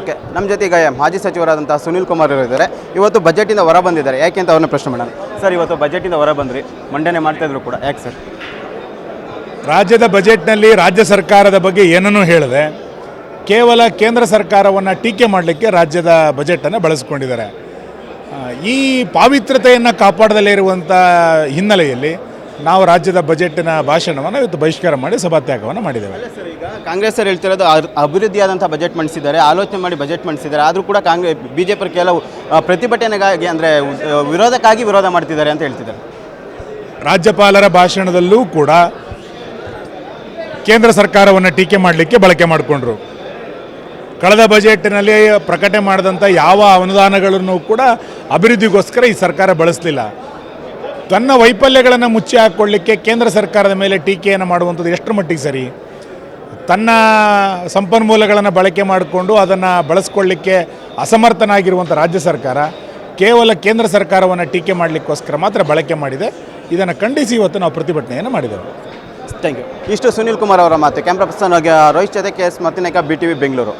Okay ನಮ್ಮ ಜೊತೆ ಈಗ ಮಾಜಿ ಸಚಿವರಾದಂಥ ಸುನೀಲ್ ಕುಮಾರ್ ಅವರು ಇದ್ದಾರೆ. ಇವತ್ತು ಬಜೆಟಿಂದ ಹೊರ ಬಂದಿದ್ದಾರೆ. ಯಾಕೆ ಅಂತ ಅವ್ರನ್ನ ಪ್ರಶ್ನೆ ಮಾಡೋಣ. ಸರ್ ಇವತ್ತು ಬಜೆಟಿಂದ ಹೊರ ಬಂದ್ರಿ. ಮಂಡನೆ ಮಾಡ್ತಾ ಇದ್ರು ಕೂಡ. ಯಾಕೆ ಸರ್? ರಾಜ್ಯದ ಬಜೆಟ್ನಲ್ಲಿ ರಾಜ್ಯ ಸರ್ಕಾರದ ಬಗ್ಗೆ ಏನನ್ನೂ ಹೇಳಿದೆ ಕೇವಲ ಕೇಂದ್ರ ಸರ್ಕಾರವನ್ನು ಟೀಕೆ ಮಾಡಲಿಕ್ಕೆ ರಾಜ್ಯದ ಬಜೆಟನ್ನು ಬಳಸ್ಕೊಂಡಿದ್ದಾರೆ. ಈ ಪಾವಿತ್ರತೆಯನ್ನು ಕಾಪಾಡದಲ್ಲೇ ಇರುವಂಥ ಹಿನ್ನೆಲೆಯಲ್ಲಿ ನಾವು ರಾಜ್ಯದ ಬಜೆಟ್ನ ಭಾಷಣವನ್ನು ಇವತ್ತು ಬಹಿಷ್ಕಾರ ಮಾಡಿ ಸಭಾತ್ಯಾಗವನ್ನು ಮಾಡಿದ್ದೇವೆ. ಅಲ್ಲ ಸರ್ ಈಗ ಕಾಂಗ್ರೆಸ್ ಅವರು ಹೇಳ್ತಿರೋದು ಅಭಿವೃದ್ಧಿಯಾದಂಥ ಬಜೆಟ್ ಮಂಡಿಸಿದ್ದಾರೆ ಆಲೋಚನೆ ಮಾಡಿ ಬಜೆಟ್ ಮಂಡಿಸಿದ್ದಾರೆ ಆದರೂ ಕೂಡ ಕಾಂಗ್ರೆಸ್ ಬಿ ಜೆ ಪಿ ಕೆಲವು ಪ್ರತಿಭಟನೆಗಾಗಿ ಅಂದರೆ ವಿರೋಧಕ್ಕಾಗಿ ವಿರೋಧ ಮಾಡ್ತಿದ್ದಾರೆ ಅಂತ ಹೇಳ್ತಿದ್ದಾರೆ. ರಾಜ್ಯಪಾಲರ ಭಾಷಣದಲ್ಲೂ ಕೂಡ ಕೇಂದ್ರ ಸರ್ಕಾರವನ್ನು ಟೀಕೆ ಮಾಡಲಿಕ್ಕೆ ಬಳಕೆ ಮಾಡಿಕೊಂಡ್ರು. ಕಳೆದ ಬಜೆಟ್ನಲ್ಲಿ ಪ್ರಕಟಣೆ ಮಾಡಿದಂಥ ಯಾವ ಅನುದಾನಗಳನ್ನು ಕೂಡ ಅಭಿವೃದ್ಧಿಗೋಸ್ಕರ ಈ ಸರ್ಕಾರ ಬಳಸಲಿಲ್ಲ. ತನ್ನ ವೈಫಲ್ಯಗಳನ್ನು ಮುಚ್ಚಿ ಹಾಕ್ಕೊಳ್ಳಿಕ್ಕೆ ಕೇಂದ್ರ ಸರ್ಕಾರದ ಮೇಲೆ ಟೀಕೆಯನ್ನು ಮಾಡುವಂಥದ್ದು ಎಷ್ಟರ ಮಟ್ಟಿಗೆ ಸರಿ? ತನ್ನ ಸಂಪನ್ಮೂಲಗಳನ್ನು ಬಳಕೆ ಮಾಡಿಕೊಂಡು ಅದನ್ನು ಬಳಸ್ಕೊಳ್ಳಿಕ್ಕೆ ಅಸಮರ್ಥನಾಗಿರುವಂಥ ರಾಜ್ಯ ಸರ್ಕಾರ ಕೇವಲ ಕೇಂದ್ರ ಸರ್ಕಾರವನ್ನು ಟೀಕೆ ಮಾಡಲಿಕ್ಕೋಸ್ಕರ ಮಾತ್ರ ಬಳಕೆ ಮಾಡಿದೆ. ಇದನ್ನು ಖಂಡಿಸಿ ಇವತ್ತು ನಾವು ಪ್ರತಿಭಟನೆಯನ್ನು ಮಾಡಿದೆವು. ಥ್ಯಾಂಕ್ ಯು ಇಷ್ಟು ಸುನೀಲ್ ಕುಮಾರ್ ಅವರ ಮಾತು. ಕ್ಯಾಮ್ರಾ ಪರ್ಸನ್ ರೋಹಿತ್ ಜೊತೆ K S ಮತ್ತಿನಕ B T V Bengaluru.